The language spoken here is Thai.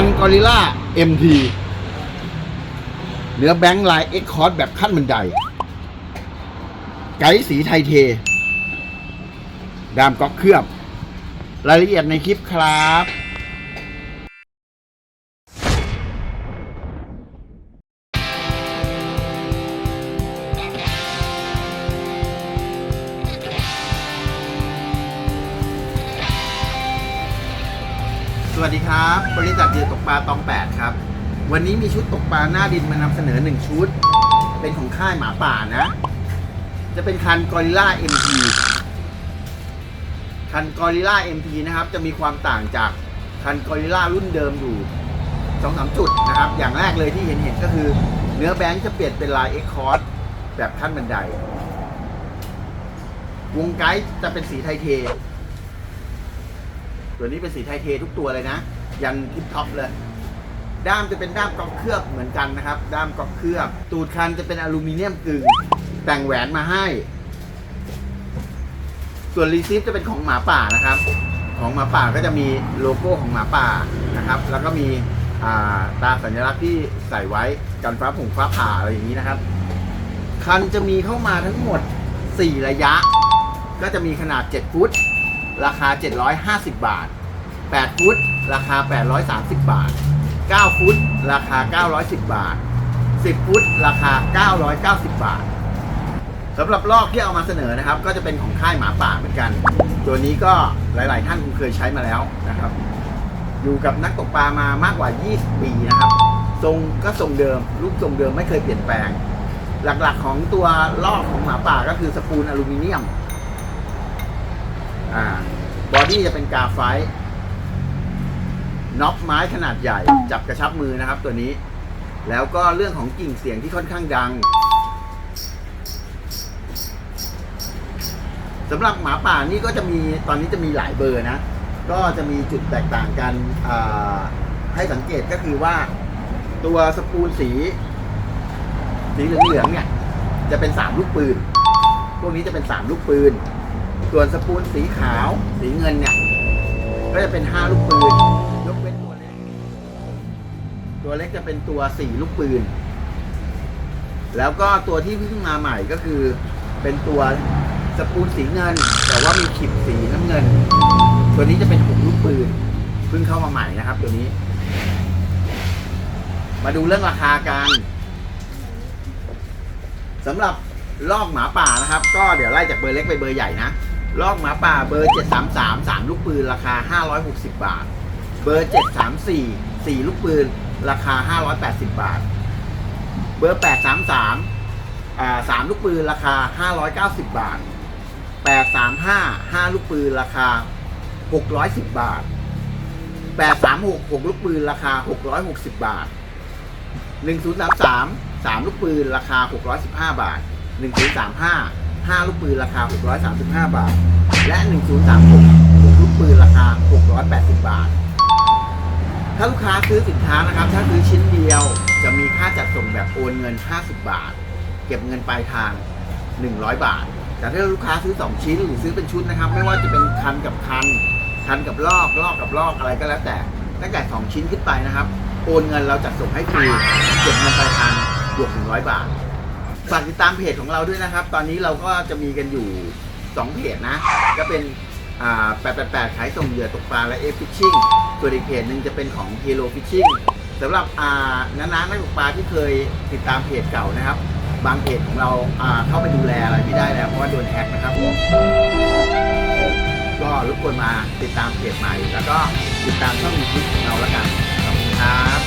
ันกอริล่า MT เนื้อแบงค์ลายเอ็กคอร์แบบขั้นบันได ไกด์สีไทยเท ดามก๊อกเคลือบ รายละเอียดในคลิปครับ วัสดีครับ บริษัทเหยื่อตกปลาตองแปดครับ วันนี้มีชุดตกปลาหน้าดินมานำเสนอหนึ่งชุด เป็นของค่ายหมาป่านะ จะเป็นคันกอริล่า MT คันกอริล่า MT นะครับ จะมีความต่างจากคันกอริล่ารุ่นเดิมอยู่สองสามจุดนะครับ อย่างแรกเลยที่เห็นเห็นก็คือ เนื้อแบงค์จะเปลี่ยนเป็นลาย X c o r d แบบขั้นบันได วงไกด์จะเป็นสีไทเท ตัวนี้เป็นสีไทเททุกตัวเลยนะ ยันทิปท็อปเลย ด้ามจะเป็นด้ามก๊อกเคลือบเหมือนกันนะครับ ด้ามก๊อกเคลือบ ตูดคันจะเป็นอลูมิเนียมกึ่ง แต่งแหวนมาให้ ส่วนรีซิฟจะเป็นของหมาป่านะครับ ของหมาป่าก็จะมีโลโก้ของหมาป่านะครับ แล้วก็มีาตาสัญลักษณ์ที่ใส่ไว้กันฟ้าผงฟ้าผ่าอะไรอย่างนี้นะครับ คันจะมีเข้ามาทั้งหมด 4 ระยะ ก็จะมีขนาด 7 ฟุต ราคา 750 บาท 8 ฟุต ราคา 830 บาท 9 ฟุต ราคา 910 บาท 10 ฟุต ราคา 990 บาทสำหรับลอกที่เอามาเสนอนะครับ ก็จะเป็นของค่ายหมาป่าเหมือนกัน ตัวนี้ก็หลาย ๆ ท่านคงเคยใช้มาแล้วนะครับ อยู่กับนักตกปลามามากกว่า 20 ปีนะครับ ทรงก็ทรงเดิมรูปทรงเดิมไม่เคยเปลี่ยนแปลง หลัก ๆ ของตัวลอกของหมาป่าก็คือสปูลอลูมิเนียม อ่าบอดี้จะเป็นกาไฟน็อปไม้ขนาดใหญ่ จับกระชับมือนะครับตัวนี้ แล้วก็เรื่องของกิ่งเสียงที่ค่อนข้างดังสำหรับหมาป่านี่ก็จะมีตอนนี้จะมีหลายเบอร์นะ ก็จะมีจุดแตกต่างกันให้สังเกตก็คือว่า ตัวสปูลสี สีเหลืองๆเนี่ย จะเป็นสามลูกปืน พวกนี้จะเป็นสามลูกปืน ส่วนสปูลสีขาวสีเงินเนี่ย ก็จะเป็นห้าลูกปืน ยกเว้นตัวเล็ก ตัวเล็กจะเป็นตัวสี่ลูกปืน แล้วก็ตัวที่เพิ่งมาใหม่ก็คือเป็นตัวสปูลสีเงิน แต่ว่ามีขีดสีน้ำเงิน ตัวนี้จะเป็นหกลูกปืนเพิ่งเข้ามาใหม่นะครับ ตัวนี้ มาดูเรื่องราคากันสำหรับลอกหมาป่านะครับ ก็เดี๋ยวไล่จากเบอร์เล็กไปเบอร์ใหญ่นะ ลอกหมาป่าเบอร์ 733 3 ลูกปืน ราคา 560 บาท เบอร์ 734 4 ลูกปืน ราคา 580 บาท เบอร์ 833อ่า3ลูกปืน ราคา 590 บาท 835 5 ลูกปืน ราคา 610 บาท 836 6 ลูกปืน ราคา 660 บาท 1033 3 ลูกปืน ราคา 615 บาท 1035 5 ลูกปืนราคา 635 บาท และ 1036 6ลูกปืนราคา 680 บาท ถ้าลูกค้าซื้อสินค้านะครับ ถ้าซื้อชิ้นเดียวจะมีค่าจัดส่งแบบโอนเงิน 50 บาท เก็บเงินปลายทาง 100 บาท แต่ถ้าลูกค้าซื้อ 2 ชิ้นหรือซื้อเป็นชุดนะครับ ไม่ว่าจะเป็นคันกับคัน คันกับลอก ลอกกับลอกอะไรก็แล้วแต่ ตั้งแต่ 2 ชิ้นขึ้นไปนะครับ โอนเงินเราจัดส่งให้ฟรี เก็บเงินปลายทางบวก100 บาท ฝากติดตามเพจของเราด้วยนะครับ ตอนนี้เราก็จะมีกันอยู่ 2 เพจนะ ก็เป็นอ่า888ขายส่งเหยื่อตกปลาและเอฟฟิชชิ่งส่วนอีกเพจหนึ่งจะเป็นของ Hero Fishing สำหรับอ่าน้าๆนักตกปลาที่เคยติดตามเพจเก่านะครับ บางเพจของเราเข้าไปดูแลอะไรไม่ได้แล้ว เพราะว่าโดนแฮกนะครับก็รบกวนมาติดตามเพจใหม่ แล้วก็ติดตามช่องยูทูบของเราแล้วกันขอบคุณครับ